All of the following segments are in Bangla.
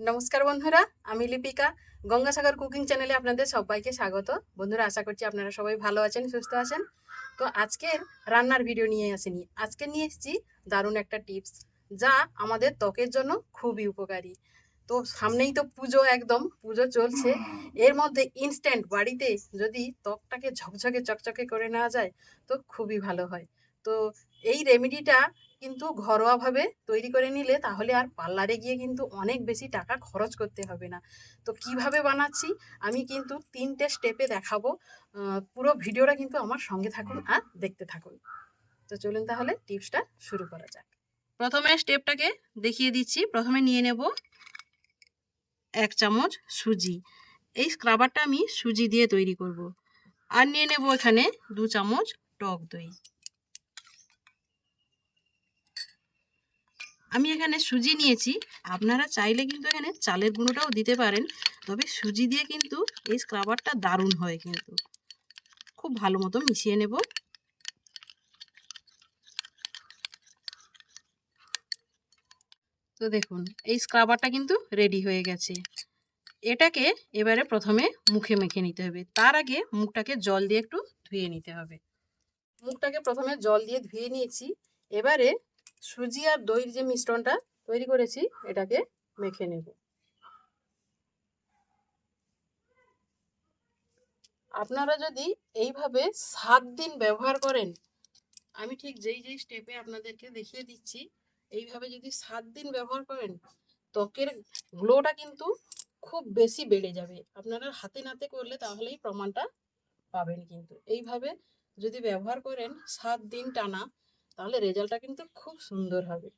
নমস্কার বন্ধুরা, আমি লিপিকা। গঙ্গাসাগর কুকিং চ্যানেলে আপনাদের সবাইকে স্বাগত। বন্ধুরা, আশা করছি আপনারা সবাই ভালো আছেন, সুস্থ আছেন। তো আজকের রান্নার ভিডিও নিয়ে আসিনি। আজকে নিয়ে এসেছি দারুণ একটা টিপস, যা আমাদের ত্বকের জন্য খুবই উপকারী। তো সামনেই তো পুজো একদম, পুজো চলছে। এর মধ্যে ইনস্ট্যান্ট বাড়িতে যদি ত্বকটাকে ঝকঝকে চকচকে করে নেওয়া যায়, তো খুবই ভালো হয়। তো এই রেমেডিটা কিন্তু ঘরোয়াভাবে তৈরি করে নিলে তাহলে আর পার্লারে গিয়ে কিন্তু অনেক বেশি টাকা খরচ করতে হবে না। তো কীভাবে বানাচ্ছি? আমি কিন্তু তিনটে স্টেপে দেখাবো। পুরো ভিডিওটা কিন্তু আমার সঙ্গে থাকুন আর দেখতে থাকুন। তো চলুন তাহলে টিপসটা শুরু করা যাক। প্রথমে স্টেপটাকে দেখিয়ে দিচ্ছি। প্রথমে নিয়ে নেব এক চামচ সুজি। এই স্ক্রাবারটা আমি সুজি দিয়ে তৈরি করব। আর নিয়ে নেব এখানে দু চামচ টক দই। আমি এখানে সুজি নিয়েছি। আপনারা চাইলে কিন্তু এখানে চালের গুঁড়োটাও দিতে পারেন। তবে সুজি দিয়ে কিন্তু এই স্ক্রাবারটা দারুণ হয় কিন্তু। খুব ভালো মতো মিশিয়ে নেব। তো দেখুন, এই স্ক্রাবারটা কিন্তু রেডি হয়ে গেছে। এটাকে এবারে প্রথমে মুখে মেখে নিতে হবে। তার আগে মুখটাকে জল দিয়ে একটু ধুয়ে নিতে হবে। মুখটাকে প্রথমে জল দিয়ে ধুয়ে নিয়েছি। এবারে সুজি আর দইয়ের যে মিশ্রণটা তৈরি করেছি, এটাকে মেখে নেব। আপনারা যদি এইভাবে সাত দিন ব্যবহার করেন, আমি ঠিক যেই যেই স্টেপে আপনাদেরকে দেখিয়ে দিচ্ছি, এইভাবে যদি সাত দিন ব্যবহার করেন, ত্বকের গ্লোটা কিন্তু খুব বেশি বেড়ে যাবে। আপনারা হাতে নাতে করলে তাহলেই প্রমাণটা পাবেন কিন্তু। এইভাবে যদি ব্যবহার করেন, সাত দিন টানা তাহলে রেজাল্টটা কিন্তু খুব সুন্দর হবে।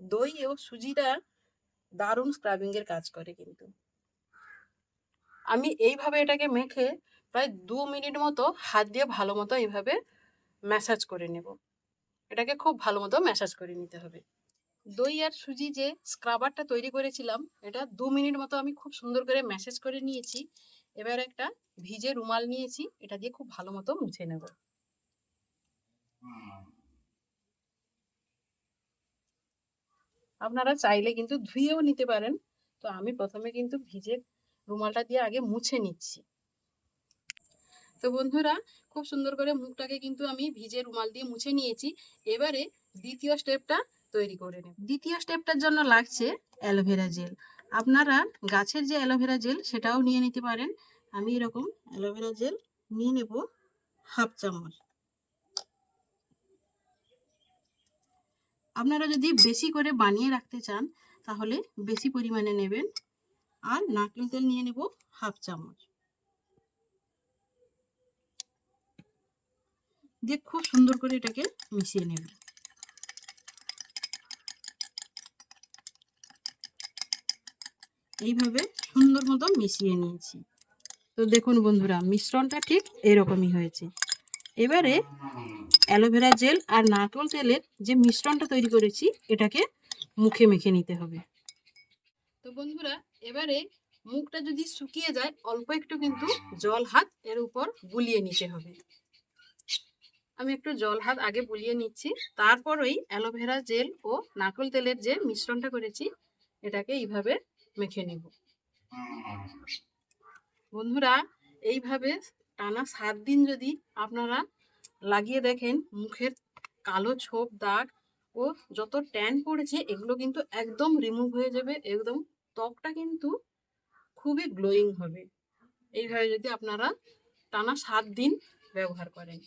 দই ও সুজিটা দারুণ স্ক্রাবিং এর কাজ করে কিন্তু। আমি এইভাবে এটাকে মেখে প্রায় দু মিনিট মতো হাত দিয়ে ভালো মতো এইভাবে ম্যাসাজ করে নেব। এটাকে খুব ভালো মতো ম্যাসাজ করে নিতে হবে। দই আর সুজি যে স্ক্রাবারটা তৈরি করেছিলাম, এটা দু মিনিট মতো আমি খুব সুন্দর করে ম্যাসেজ করে নিয়েছি। এবার একটা ভিজে রুমাল নিয়েছি, এটা দিয়ে খুব ভালো মতো মুছে নেব। আপনারা চাইলে কিন্তু ধুয়েও নিতে পারেন, তো আমি প্রথমে কিন্তু ভিজে রুমালটা দিয়ে আগে মুছে নিচ্ছি। তো বন্ধুরা, খুব সুন্দর করে মুখটাকে কিন্তু আমি ভিজে রুমাল দিয়ে মুছে নিয়েছি, এবারে দ্বিতীয় স্টেপটা তৈরি করে নেব। দ্বিতীয় স্টেপটার জন্য লাগছে অ্যালোভেরা জেল। আপনারা গাছের যে অ্যালোভেরা জেল সেটাও নিয়ে নিতে পারেন। আমি এরকম অ্যালোভেরা জেল নিয়ে নেব হাফ চামচ। আপনারা যদি বেশি করে বানিয়ে রাখতে চান, তাহলে বেশি পরিমাণে নেবেন। আর নারকেল তেল নিয়ে নেব হাফ চামচ। দিয়ে খুব সুন্দর করে এটাকে মিশিয়ে নেব এইভাবে সুন্দর মতো মিশিয়ে নিয়েছি। তো দেখুন বন্ধুরা, মিশ্রণটা ঠিক এরকমই হয়েছে। এবারে অ্যালোভেরা জেল আর নারকেল তেলের যে মিশ্রণটা তৈরি করেছি, এটাকে মুখে মেখে নিতে হবে। তো বন্ধুরা, এবারে মুখটা যদি শুকিয়ে যায়, অল্প একটু কিন্তু জল হাত এর উপর বুলিয়ে নিতে হবে। আমি একটু জল হাত আগে বুলিয়ে নিচ্ছি, তারপর ওই অ্যালোভেরা জেল ও নারকেল তেলের যে মিশ্রণটা করেছি, এটাকে এইভাবে মেখে নেব। বন্ধুরা, এইভাবে টানা সাত দিন যদি আপনারা লাগিয়ে দেখেন, মুখের কালো ছোপ, দাগ ও যত ট্যান পড়েছে, এগুলো কিন্তু একদম রিমুভ হয়ে যাবে, একদম ত্বকটা কিন্তু খুবই গ্লোয়িং হবে। এইভাবে যদি আপনারা টানা সাত দিন ব্যবহার করেন।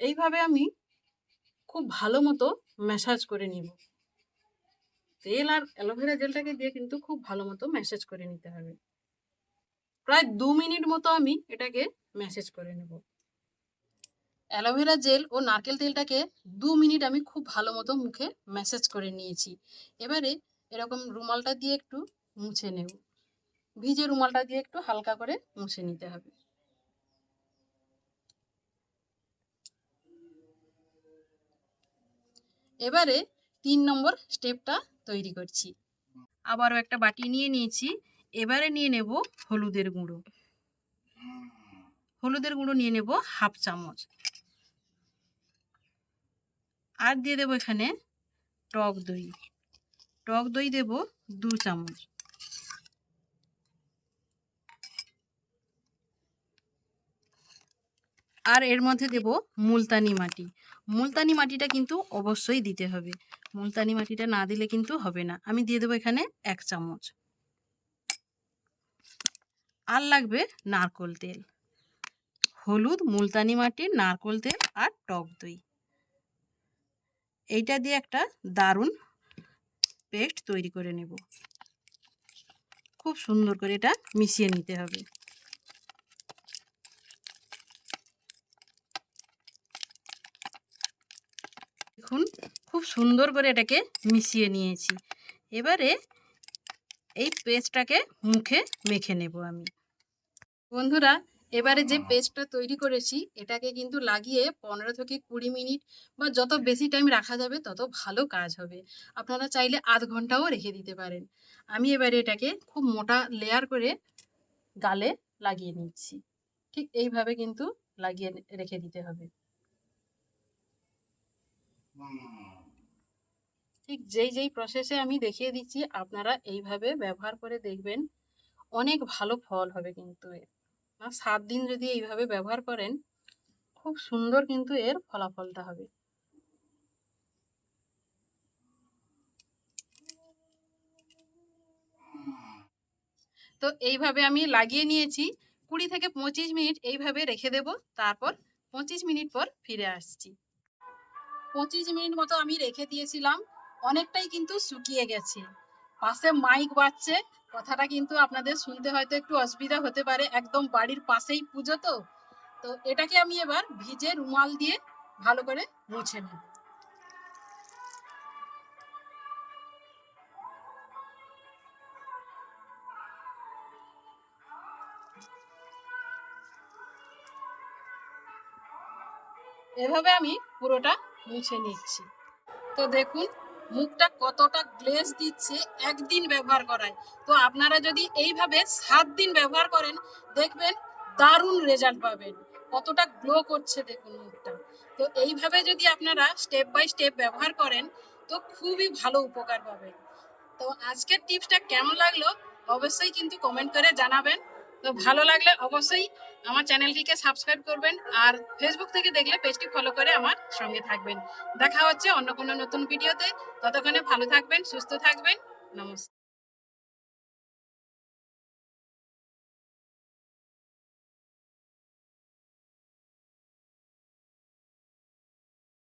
এইভাবে আমি খুব ভালো মতো ম্যাসাজ করে নিব। তেল আর অ্যালোভেরা জেলটাকে দিয়ে কিন্তু খুব ভালো মতো ম্যাসেজ করে নিতে হবে। প্রায় দু মিনিট মতো আমি এটাকে ম্যাসেজ করে নেব। অ্যালোভেরা জেল ও নারকেল তেলটাকে দু মিনিট আমি খুব ভালো মতো মুখে ম্যাসেজ করে নিয়েছি। এবারে এরকম রুমালটা দিয়ে একটু মুছে নেব। ভিজে রুমালটা দিয়ে একটু হালকা করে মুছে নিতে হবে। এবারে তিন নম্বর স্টেপটা তৈরি করছি। আবারও একটা বাটি নিয়ে নিয়েছি। এবারে নিয়ে নেব হলুদের গুঁড়ো। হলুদের গুঁড়ো নিয়ে নেব হাফ চামচ। আর দিয়ে দেবো এখানে টক দই। টক দই দেব দু চামচ। আর এর মধ্যে দেব মুলতানি মাটি। মুলতানি মাটিটা কিন্তু অবশ্যই দিতে হবে। মুলতানি মাটিটা না দিলে কিন্তু হবে না। আমি দিয়ে দেবো এখানে এক চামচ। আর লাগবে নারকোল তেল। হলুদ, মুলতানি মাটি নারকোল তেল আর টক দই। এইটা দিয়ে একটা দারুণ পেস্ট তৈরি করে নেব। খুব সুন্দর করে এটা মিশিয়ে নিতে হবে। দেখুন খুব সুন্দর করে এটাকে মিশিয়ে নিয়েছি। এবারে এই পেস্টটাকে মুখে মেখে নেব আমি। বন্ধুরা, এবারে যে পেস্টটা তৈরি করেছি, এটাকে কিন্তু লাগিয়ে পনেরো থেকে কুড়ি মিনিট বা যত বেশি টাইম রাখা যাবে, তত ভালো কাজ হবে। আপনারা চাইলে আধ ঘন্টাও রেখে দিতে পারেন। আমি এবারে এটাকে খুব মোটা লেয়ার করে গালে লাগিয়ে নিচ্ছি। ঠিক এইভাবে কিন্তু লাগিয়ে রেখে দিতে হবে। ঠিক যেই যেই প্রসেসে আমি দেখিয়ে দিচ্ছি, আপনারা এইভাবে ব্যবহার করে দেখবেন, অনেক ভালো ফল হবে কিন্তু এর। সাত দিন যদি এইভাবে ব্যবহার করেন, খুব সুন্দর কিন্তু এর ফলাফলটা হবে। তো এইভাবে আমি লাগিয়ে নিয়েছি, কুড়ি থেকে পঁচিশ মিনিট এইভাবে রেখে দেব, তারপর পঁচিশ মিনিট পর ফিরে আসছি। পঁচিশ মিনিট মতো আমি রেখে দিয়েছিলাম অনেকটাই কিন্তু শুকিয়ে গেছে। পাশে মাইক বাজছে, কথাটা কিন্তু আপনাদের শুনতে হয়তো একটু অসুবিধা হতে পারে, একদম বাড়ির পাশেই পুজো তো। তো এটাকে আমি এবার ভিজে রুমাল দিয়ে ভালো করে মুছে নেব। এভাবে আমি পুরোটা মুছে নিচ্ছি। তো দেখুন মুখটা কতটা গ্লেজ দিচ্ছে একদিন ব্যবহার করায়। তো আপনারা যদি এইভাবে সাত দিন ব্যবহার করেন, দেখবেন দারুণ রেজাল্ট পাবেন। কতটা গ্লো করছে দেখুন মুখটা। তো এইভাবে যদি আপনারা স্টেপ বাই স্টেপ ব্যবহার করেন, তো খুবই ভালো উপকার পাবেন। তো আজকের টিপসটা কেমন লাগল, অবশ্যই কিন্তু কমেন্ট করে জানাবেন। তো ভালো লাগলে অবশ্যই আমার চ্যানেলটিকে সাবস্ক্রাইব করবেন আর ফেসবুক থেকে দেখলে পেজটি ফলো করে আমার সঙ্গে থাকবেন। দেখা হচ্ছে অন্য কোনো নতুন ভিডিওতে। ততক্ষণে ভালো থাকবেন, সুস্থ থাকবেন। নমস্কার।